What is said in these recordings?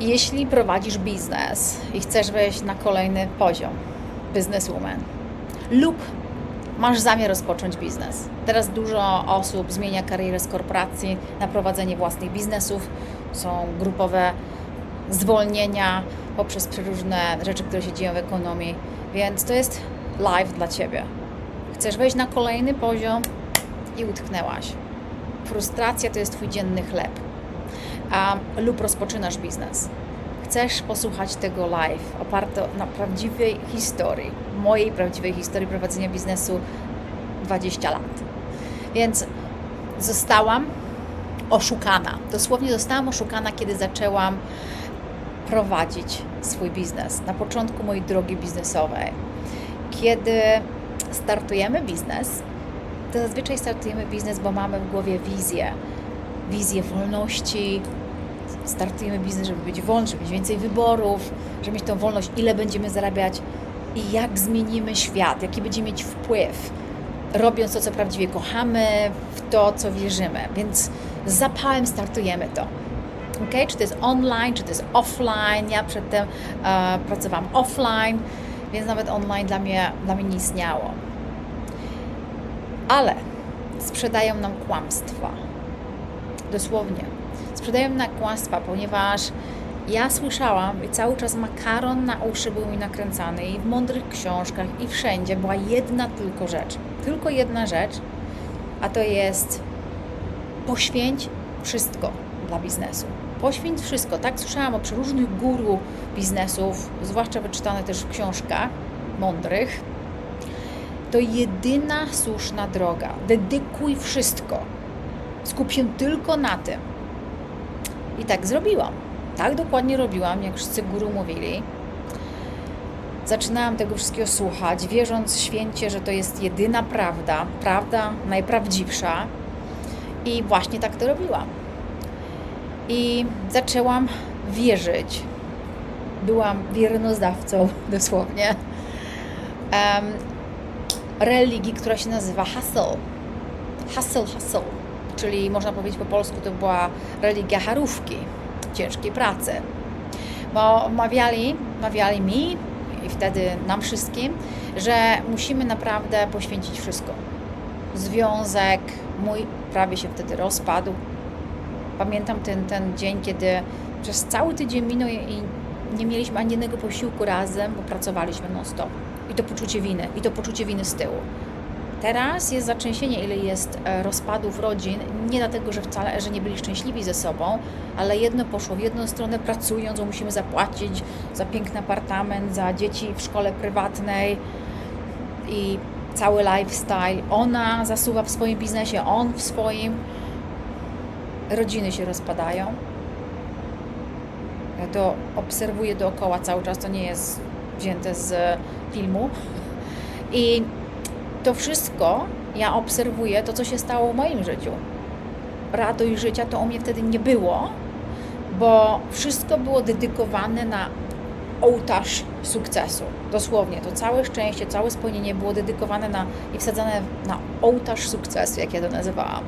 Jeśli prowadzisz biznes i chcesz wejść na kolejny poziom, businesswoman, lub masz zamiar rozpocząć biznes. Teraz dużo osób zmienia karierę z korporacji na prowadzenie własnych biznesów. Są grupowe zwolnienia poprzez przeróżne rzeczy, które się dzieją w ekonomii, więc to jest live dla Ciebie. Chcesz wejść na kolejny poziom i utknęłaś. Frustracja to jest Twój dzienny chleb. A, lub rozpoczynasz biznes. Chcesz posłuchać tego live, oparte na prawdziwej historii, mojej prawdziwej historii prowadzenia biznesu 20 lat. Więc zostałam oszukana. Dosłownie zostałam oszukana, kiedy zaczęłam prowadzić swój biznes. Na początku mojej drogi biznesowej. Kiedy startujemy biznes, to zazwyczaj startujemy biznes, bo mamy w głowie wizję. Wizję wolności. Startujemy biznes, żeby być wolni, żeby mieć więcej wyborów, żeby mieć tą wolność, ile będziemy zarabiać i jak zmienimy świat, jaki będziemy mieć wpływ, robiąc to, co prawdziwie kochamy, w to, co wierzymy. Więc z zapałem startujemy to. Okay? Czy to jest online, czy to jest offline. Ja przedtem e, pracowałam offline, więc nawet online dla mnie, dla mnie nie istniało. Ale sprzedają nam kłamstwa. Dosłownie. Sprzedają nam kłamstwa, ponieważ ja słyszałam i cały czas makaron na uszy był mi nakręcany i w mądrych książkach i wszędzie była jedna tylko rzecz. Tylko jedna rzecz, a to jest poświęć wszystko dla biznesu. Poświęć wszystko. Tak słyszałam o przeróżnych guru biznesów, zwłaszcza wyczytane też w książkach mądrych. To jedyna słuszna droga. Dedykuj wszystko. Skup się tylko na tym. I tak zrobiłam. Tak dokładnie robiłam, jak wszyscy guru mówili. Zaczynałam tego wszystkiego słuchać, wierząc święcie, że to jest jedyna prawda, prawda najprawdziwsza. I właśnie tak to robiłam. I zaczęłam wierzyć. Byłam wiernozdawcą, dosłownie, em, religii, która się nazywa Hustle. Hustle, hustle. Czyli można powiedzieć po polsku, to była religia harówki, ciężkiej pracy. Bo mawiali, mawiali mi i wtedy nam wszystkim, że musimy naprawdę poświęcić wszystko. Związek mój prawie się wtedy rozpadł. Pamiętam ten, ten dzień, kiedy przez cały tydzień minął i nie mieliśmy ani jednego posiłku razem, bo pracowaliśmy non-stop. I to poczucie winy, i to poczucie winy z tyłu. Teraz jest zatrzęsienie, ile jest e, rozpadów rodzin, nie dlatego, że wcale, że nie byli szczęśliwi ze sobą, ale jedno poszło w jedną stronę, pracując, bo musimy zapłacić za piękny apartament, za dzieci w szkole prywatnej i cały lifestyle. Ona zasuwa w swoim biznesie, on w swoim. Rodziny się rozpadają. Ja to obserwuję dookoła cały czas, to nie jest wzięte z filmu. I to wszystko ja obserwuję, to co się stało w moim życiu. Radość życia to u mnie wtedy nie było, bo wszystko było dedykowane na ołtarz sukcesu. Dosłownie, to całe szczęście, całe spełnienie było dedykowane na, i wsadzane na ołtarz sukcesu, jak ja to nazywałam.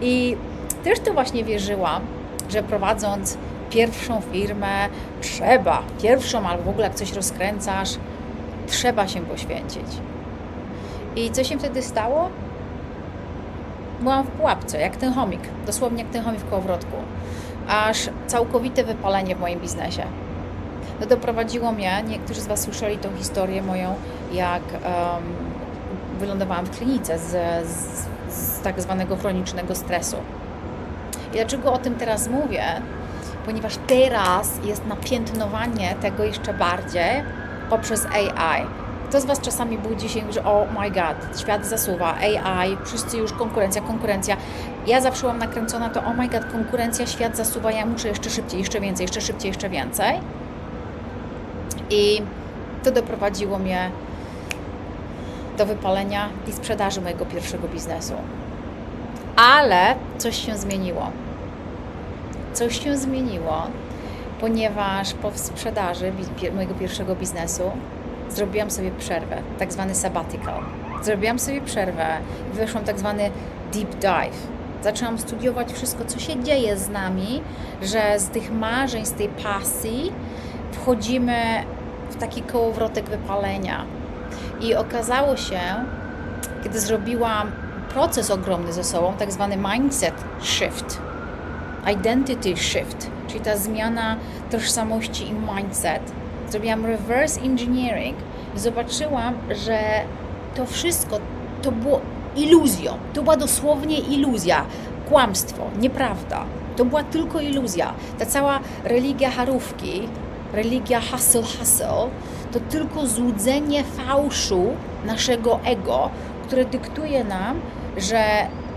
I też to właśnie wierzyłam, że prowadząc pierwszą firmę, trzeba, pierwszą albo w ogóle jak coś rozkręcasz, trzeba się poświęcić. I co się wtedy stało? Byłam w pułapce, jak ten chomik, dosłownie jak ten chomik w kołowrotku. Aż całkowite wypalenie w moim biznesie. To doprowadziło mnie, niektórzy z Was słyszeli tą historię moją, jak um, wylądowałam w klinice z, z, z tak zwanego chronicznego stresu. I dlaczego o tym teraz mówię? Ponieważ teraz jest napiętnowanie tego jeszcze bardziej poprzez AI. Kto z Was czasami budzi się że oh my god, świat zasuwa, AI, wszyscy już konkurencja, konkurencja. Ja zawsze byłam nakręcona to oh my god, konkurencja, świat zasuwa, ja muszę jeszcze szybciej, jeszcze więcej, jeszcze szybciej, jeszcze więcej. I to doprowadziło mnie do wypalenia i sprzedaży mojego pierwszego biznesu. Ale coś się zmieniło. Coś się zmieniło, ponieważ po sprzedaży mojego pierwszego biznesu zrobiłam sobie przerwę, tak zwany sabbatical. Zrobiłam sobie przerwę, wyszłam tak zwany deep dive. Zaczęłam studiować wszystko, co się dzieje z nami, że z tych marzeń, z tej pasji wchodzimy w taki kołowrotek wypalenia. I okazało się, kiedy zrobiłam proces ogromny ze sobą, tak zwany mindset shift, identity shift, czyli ta zmiana tożsamości i mindset. Zrobiłam reverse engineering i zobaczyłam, że to wszystko to było iluzją. To była dosłownie iluzja, kłamstwo, nieprawda. To była tylko iluzja. Ta cała religia harówki, religia hustle hustle, to tylko złudzenie fałszu naszego ego, które dyktuje nam, że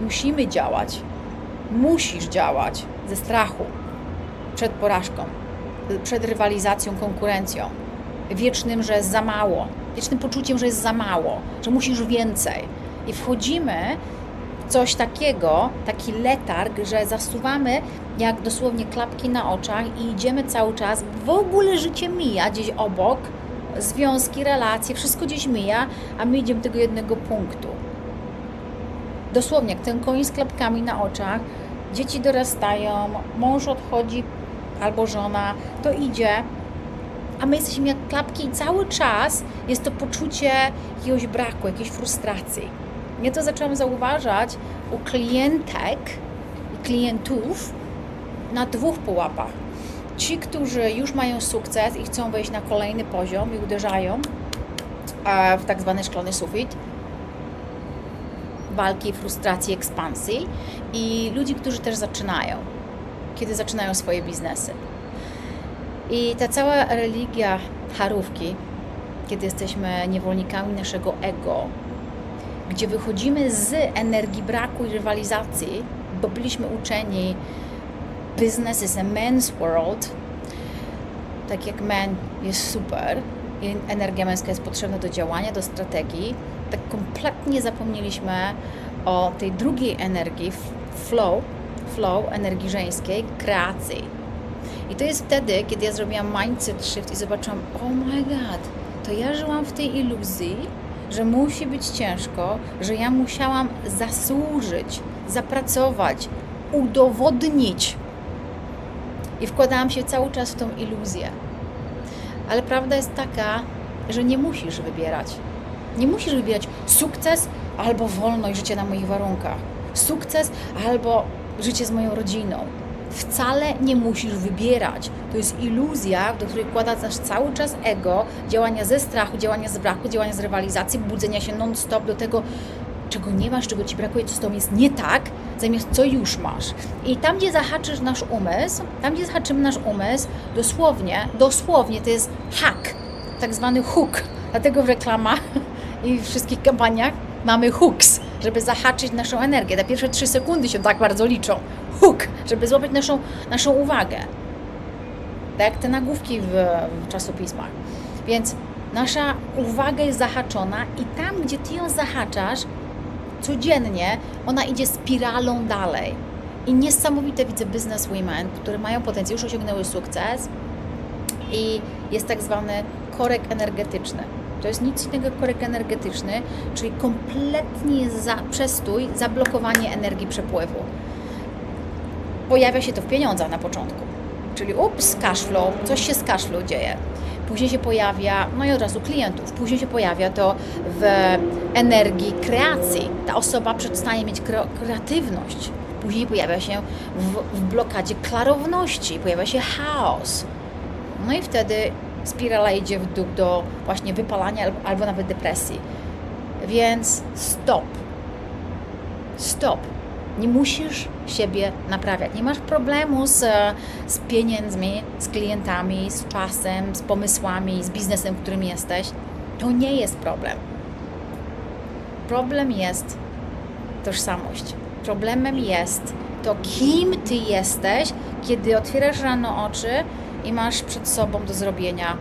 musimy działać, musisz działać ze strachu przed porażką, przed rywalizacją, konkurencją, wiecznym, że jest za mało, wiecznym poczuciem, że jest za mało, że musisz więcej. I wchodzimy w coś takiego, taki letarg, że zasuwamy jak dosłownie klapki na oczach i idziemy cały czas, w ogóle życie mija gdzieś obok, związki, relacje, wszystko gdzieś mija, a my idziemy do tego jednego punktu. Dosłownie, jak ten koń z klapkami na oczach, dzieci dorastają, mąż odchodzi albo żona, to idzie, a my jesteśmy jak klapki i cały czas jest to poczucie jakiegoś braku, jakiejś frustracji. Ja to zaczęłam zauważać u klientek i klientów na dwóch pułapach. Ci, którzy już mają sukces i chcą wejść na kolejny poziom i uderzają e, w tak zwany szklany sufit, walki, frustracji, ekspansji i ludzi, którzy też zaczynają, kiedy zaczynają swoje biznesy. I ta cała religia charówki, kiedy jesteśmy niewolnikami naszego ego, gdzie wychodzimy z energii braku i rywalizacji, bo byliśmy uczeni business is a man's world, tak jak man jest super i energia męska jest potrzebna do działania, do strategii, tak kompletnie zapomnieliśmy o tej drugiej energii, flow, flow energii żeńskiej, kreacji. I to jest wtedy, kiedy ja zrobiłam mindset shift i zobaczyłam, oh my god, to ja żyłam w tej iluzji, że musi być ciężko, że ja musiałam zasłużyć, zapracować, udowodnić. I wkładałam się cały czas w tą iluzję. Ale prawda jest taka, że nie musisz wybierać. Nie musisz wybierać sukces albo wolność, życie na moich warunkach. Sukces albo życie z moją rodziną. Wcale nie musisz wybierać. To jest iluzja, do której wkłada nasz cały czas ego, działania ze strachu, działania z braku, działania z rywalizacji, budzenia się non-stop do tego, czego nie masz, czego ci brakuje, co z tobą jest nie tak, zamiast co już masz. I tam, gdzie zahaczysz nasz umysł, tam, gdzie zahaczymy nasz umysł, dosłownie, dosłownie to jest hack, tak zwany hook. Dlatego w reklamach i w wszystkich kampaniach mamy hooks, żeby zahaczyć naszą energię. Te pierwsze trzy sekundy się tak bardzo liczą. Hook, żeby złapać naszą, naszą uwagę. Tak jak te nagłówki w, w czasopismach. Więc nasza uwaga jest zahaczona i tam, gdzie ty ją zahaczasz, codziennie ona idzie spiralą dalej. I niesamowite widzę women, które mają potencjał, już osiągnęły sukces i jest tak zwany korek energetyczny. To jest nic innego jak korek energetyczny, czyli kompletnie za, przestój, zablokowanie energii przepływu. Pojawia się to w pieniądzach na początku, czyli ups, cashflow, coś się z cashflow dzieje. Później się pojawia, no i od razu klientów, później się pojawia to w energii kreacji. Ta osoba przestaje mieć kreatywność. Później pojawia się w, w blokadzie klarowności, pojawia się chaos. No i wtedy spirala idzie w dół do właśnie wypalania albo nawet depresji. Więc stop. Stop. Nie musisz siebie naprawiać. Nie masz problemu z, z pieniędzmi, z klientami, z czasem, z pomysłami, z biznesem, w którym jesteś. To nie jest problem. Problem jest tożsamość. Problemem jest to, kim ty jesteś, kiedy otwierasz rano oczy i masz przed sobą do zrobienia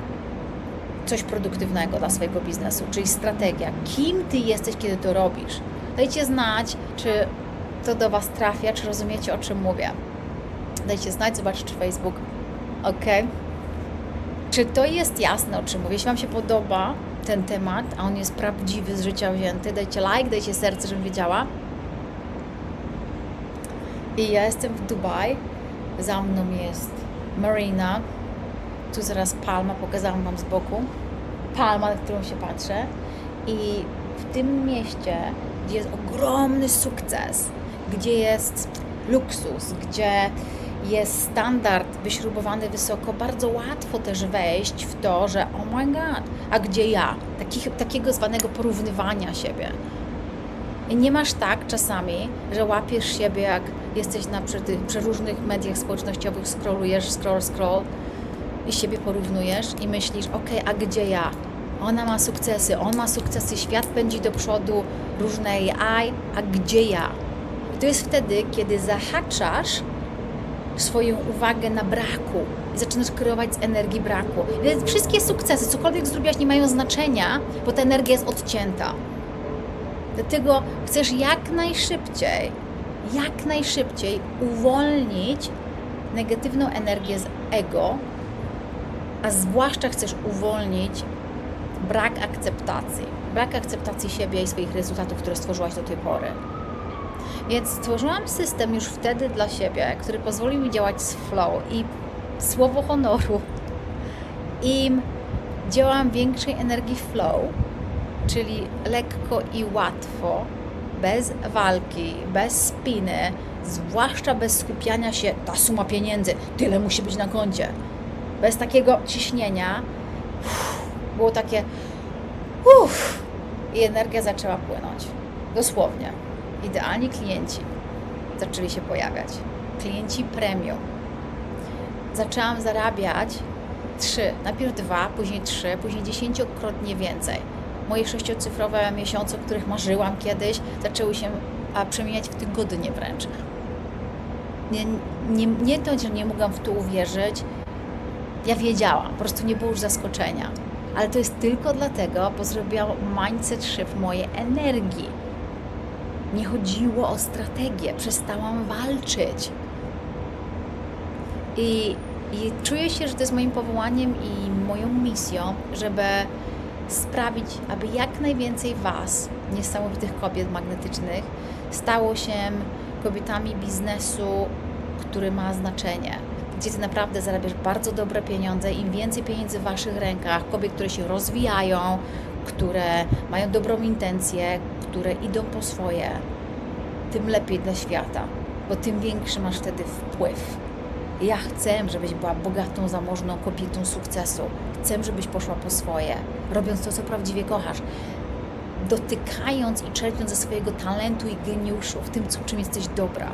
coś produktywnego dla swojego biznesu, czyli strategia. Kim ty jesteś, kiedy to robisz? Dajcie znać, czy to do Was trafia, czy rozumiecie, o czym mówię. Dajcie znać, zobaczcie Facebook. Ok? Czy to jest jasne, o czym mówię? Jeśli Wam się podoba ten temat, a on jest prawdziwy, z życia wzięty, dajcie like, dajcie serce, żebym wiedziała. I ja jestem w Dubaj, za mną jest Marina, tu zaraz palma, pokazałam Wam z boku, palma, na którą się patrzę i w tym mieście, gdzie jest ogromny sukces, gdzie jest luksus, gdzie jest standard wyśrubowany wysoko, bardzo łatwo też wejść w to, że oh my god, a gdzie ja? Takich, takiego zwanego porównywania siebie. I nie masz tak czasami, że łapiesz siebie, jak jesteś na przy tych przeróżnych mediach społecznościowych, scrollujesz, scroll, scroll i siebie porównujesz i myślisz, okej, a gdzie ja? Ona ma sukcesy, on ma sukcesy, świat pędzi do przodu, różne AI, a gdzie ja? I to jest wtedy, kiedy zahaczasz swoją uwagę na braku zaczynasz kreować z energii braku. Więc wszystkie sukcesy, cokolwiek zrobiłaś, nie mają znaczenia, bo ta energia jest odcięta. Dlatego chcesz jak najszybciej, jak najszybciej uwolnić negatywną energię z ego, a zwłaszcza chcesz uwolnić brak akceptacji. Brak akceptacji siebie i swoich rezultatów, które stworzyłaś do tej pory. Więc stworzyłam system już wtedy dla siebie, który pozwolił mi działać z flow i słowo honoru. Im działam większej energii flow, czyli lekko i łatwo, bez walki, bez spiny, zwłaszcza bez skupiania się, ta suma pieniędzy, tyle musi być na koncie. Bez takiego ciśnienia było takie uff, i energia zaczęła płynąć. Dosłownie. Idealni klienci zaczęli się pojawiać. Klienci premium. Zaczęłam zarabiać trzy, najpierw dwa, później trzy, później dziesięciokrotnie więcej. Moje sześciocyfrowe miesiące, o których marzyłam kiedyś, zaczęły się a, przemieniać w tygodnie wręcz. Nie, nie, nie to, że nie mogłam w to uwierzyć, ja wiedziałam, po prostu nie było już zaskoczenia. Ale to jest tylko dlatego, bo zrobiłam mindset shift mojej energii. Nie chodziło o strategię, przestałam walczyć. I, I czuję się, że to jest moim powołaniem i moją misją, żeby sprawić, aby jak najwięcej Was, niesamowitych kobiet magnetycznych, stało się kobietami biznesu, który ma znaczenie. Gdzie Ty naprawdę zarabiasz bardzo dobre pieniądze, im więcej pieniędzy w Waszych rękach, kobiet, które się rozwijają, które mają dobrą intencję, które idą po swoje, tym lepiej dla świata, bo tym większy masz wtedy wpływ. Ja chcę, żebyś była bogatą, zamożną kobietą sukcesu. Chcę, żebyś poszła po swoje, robiąc to, co prawdziwie kochasz. Dotykając i czerpiąc ze swojego talentu i geniuszu w tym, czym jesteś dobra.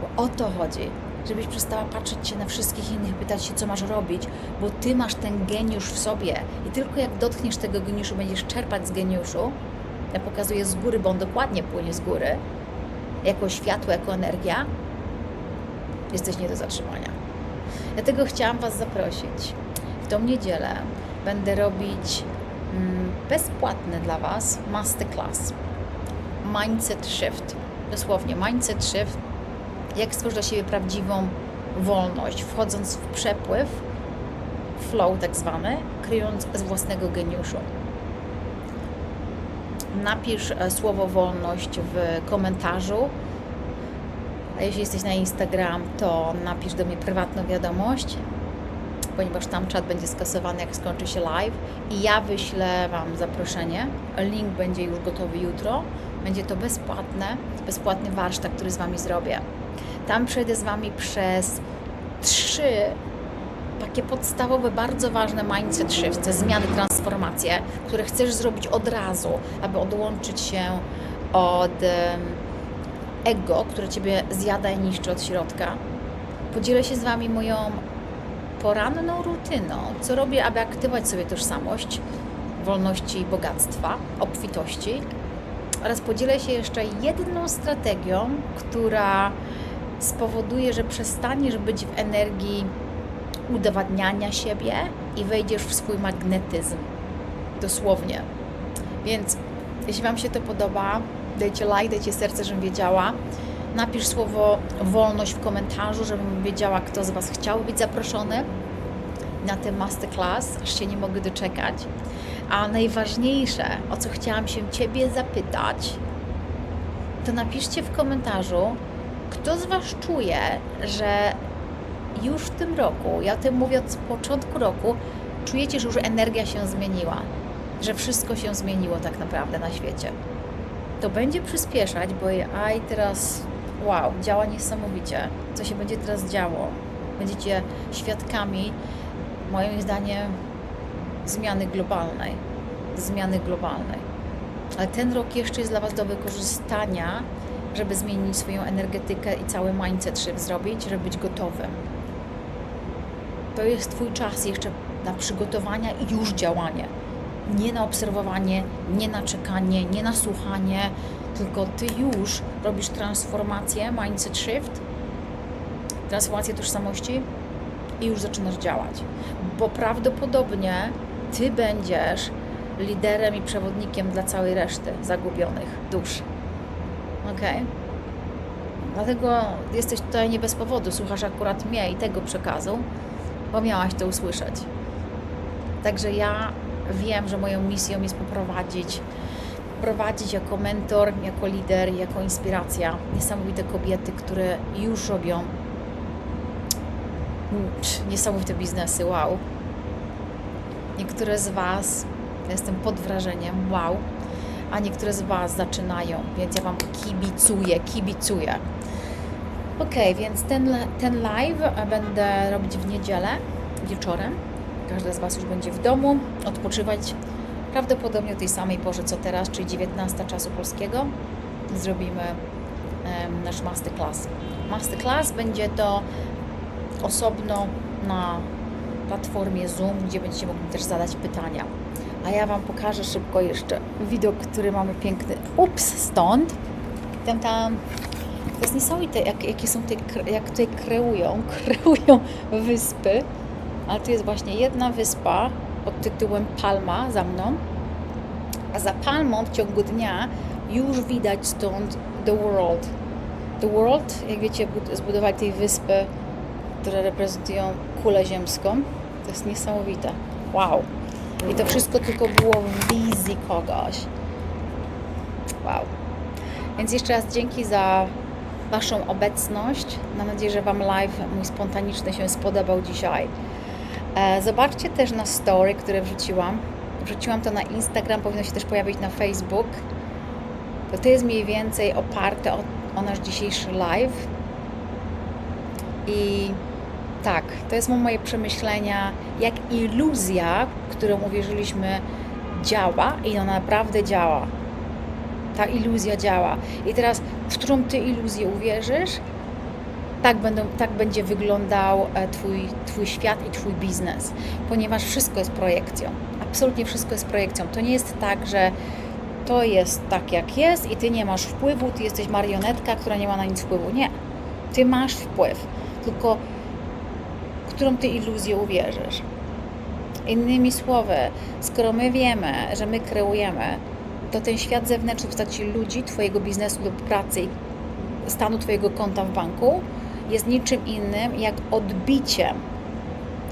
Bo o to chodzi. Żebyś przestała patrzeć się na wszystkich innych, pytać się, co masz robić, bo ty masz ten geniusz w sobie. I tylko jak dotkniesz tego geniuszu, będziesz czerpać z geniuszu. Ja pokazuję z góry, bo on dokładnie płynie z góry, jako światło, jako energia, jesteś nie do zatrzymania. Dlatego chciałam Was zaprosić. W tą niedzielę będę robić mm, bezpłatny dla Was masterclass. Mindset Shift. Dosłownie, Mindset Shift. Jak stworzyć dla siebie prawdziwą wolność, wchodząc w przepływ, flow tak zwany, kryjąc z własnego geniuszu. Napisz e, słowo wolność w komentarzu a jeśli jesteś na Instagram, to napisz do mnie prywatną wiadomość, ponieważ tam czat będzie skasowany, jak skończy się live. I ja wyślę Wam zaproszenie. Link będzie już gotowy jutro. Będzie to bezpłatne, bezpłatny warsztat, który z Wami zrobię. Tam przejdę z Wami przez trzy takie podstawowe, bardzo ważne mindset shift, zmiany, transformacje, które chcesz zrobić od razu, aby odłączyć się od ego, które ciebie zjada i niszczy od środka. Podzielę się z wami moją poranną rutyną, co robię, aby aktywować sobie tożsamość wolności bogactwa, obfitości. Oraz podzielę się jeszcze jedną strategią, która spowoduje, że przestaniesz być w energii udowadniania siebie i wejdziesz w swój magnetyzm. Dosłownie. Więc jeśli Wam się to podoba, dajcie like, dajcie serce, żebym wiedziała. Napisz słowo wolność w komentarzu, żebym wiedziała, kto z Was chciał być zaproszony na ten masterclass, aż się nie mogę doczekać. A najważniejsze, o co chciałam się Ciebie zapytać, to napiszcie w komentarzu, Kto z Was czuje, że już w tym roku, ja o tym mówię od początku roku, czujecie, że już energia się zmieniła, że wszystko się zmieniło tak naprawdę na świecie? To będzie przyspieszać, bo aj teraz, wow, działa niesamowicie. Co się będzie teraz działo? Będziecie świadkami, moim zdaniem, zmiany globalnej. Zmiany globalnej. Ale ten rok jeszcze jest dla Was do wykorzystania, żeby zmienić swoją energetykę i cały mindset shift zrobić, żeby być gotowym. To jest Twój czas jeszcze na przygotowania i już działanie. Nie na obserwowanie, nie na czekanie, nie na słuchanie, tylko Ty już robisz transformację, mindset shift, transformację tożsamości i już zaczynasz działać. Bo prawdopodobnie Ty będziesz liderem i przewodnikiem dla całej reszty zagubionych dusz. Okej? Dlatego jesteś tutaj nie bez powodu. Słuchasz akurat mnie i tego przekazu, bo miałaś to usłyszeć. Także ja wiem, że moją misją jest poprowadzić, prowadzić jako mentor, jako lider, jako inspiracja niesamowite kobiety, które już robią niesamowite biznesy. Wow. Niektóre z Was, jestem pod wrażeniem, wow, a niektóre z Was zaczynają, więc ja Wam kibicuję, kibicuję. Ok, więc ten, ten live będę robić w niedzielę wieczorem. Każda z Was już będzie w domu, odpoczywać prawdopodobnie o tej samej porze co teraz, czyli 19 czasu polskiego. Zrobimy em, nasz masterclass. Masterclass będzie to osobno na platformie Zoom, gdzie będziecie mogli też zadać pytania. A ja Wam pokażę szybko jeszcze widok, który mamy piękny. Ups, stąd. Tam, tam. To jest niesamowite, jak, jakie są te, jak tutaj kreują, kreują wyspy. Ale tu jest właśnie jedna wyspa pod tytułem Palma za mną. A za Palmą w ciągu dnia już widać stąd The World. The World, jak wiecie, bud- zbudowali tej wyspy, które reprezentują kulę ziemską. To jest niesamowite. Wow. I to wszystko tylko było w wizji kogoś. Wow. Więc jeszcze raz dzięki za Waszą obecność. Mam nadzieję, że Wam live mój spontaniczny się spodobał dzisiaj. E, Zobaczcie też na story, które wrzuciłam. Wrzuciłam to na Instagram, powinno się też pojawić na Facebook. To, to jest mniej więcej oparte o, o nasz dzisiejszy live. I tak, to jest moje przemyślenia, jak iluzja, którą uwierzyliśmy, działa i ona naprawdę działa. Ta iluzja działa. I teraz, w którą ty iluzję uwierzysz, tak, będą, tak będzie wyglądał e, twój, twój świat i Twój biznes, ponieważ wszystko jest projekcją. Absolutnie wszystko jest projekcją. To nie jest tak, że to jest tak, jak jest i Ty nie masz wpływu, Ty jesteś marionetka, która nie ma na nic wpływu. Nie. Ty masz wpływ, tylko którą Ty iluzję uwierzysz. Innymi słowy, skoro my wiemy, że my kreujemy, to ten świat zewnętrzny w postaci ludzi, Twojego biznesu lub pracy, stanu Twojego konta w banku jest niczym innym jak odbiciem,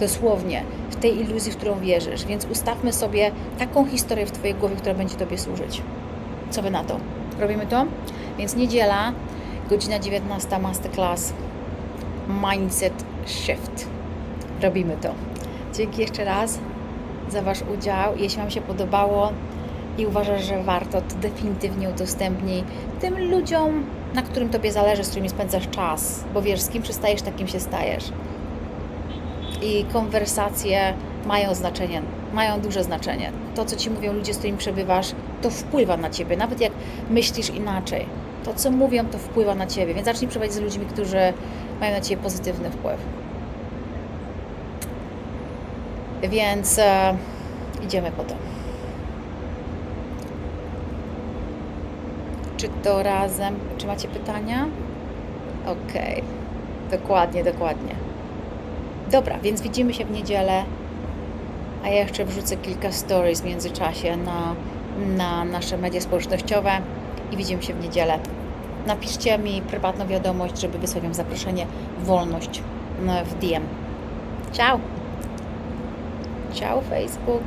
dosłownie, w tej iluzji, w którą wierzysz. Więc ustawmy sobie taką historię w Twojej głowie, która będzie Tobie służyć. Co Wy na to? Robimy to? Więc niedziela, godzina 19, masterclass, mindset shift. Robimy to. Dzięki jeszcze raz za Wasz udział. Jeśli Wam się podobało i uważasz, że warto, to definitywnie udostępnij tym ludziom, na którym Tobie zależy, z którymi spędzasz czas. Bo wiesz, z kim przystajesz, takim się stajesz. I konwersacje mają znaczenie, mają duże znaczenie. To, co Ci mówią ludzie, z którymi przebywasz, to wpływa na Ciebie, nawet jak myślisz inaczej. To, co mówią, to wpływa na Ciebie, więc zacznij przebywać z ludźmi, którzy mają na Ciebie pozytywny wpływ. Więc e, idziemy po to. Czy to razem? Czy macie pytania? Okej. Dokładnie, dokładnie. Dobra, więc widzimy się w niedzielę. A ja jeszcze wrzucę kilka stories w międzyczasie na, na nasze media społecznościowe i widzimy się w niedzielę. Napiszcie mi prywatną wiadomość, żeby wysłać Wam zaproszenie wolność no, w DM. Ciao! Ciao Facebook!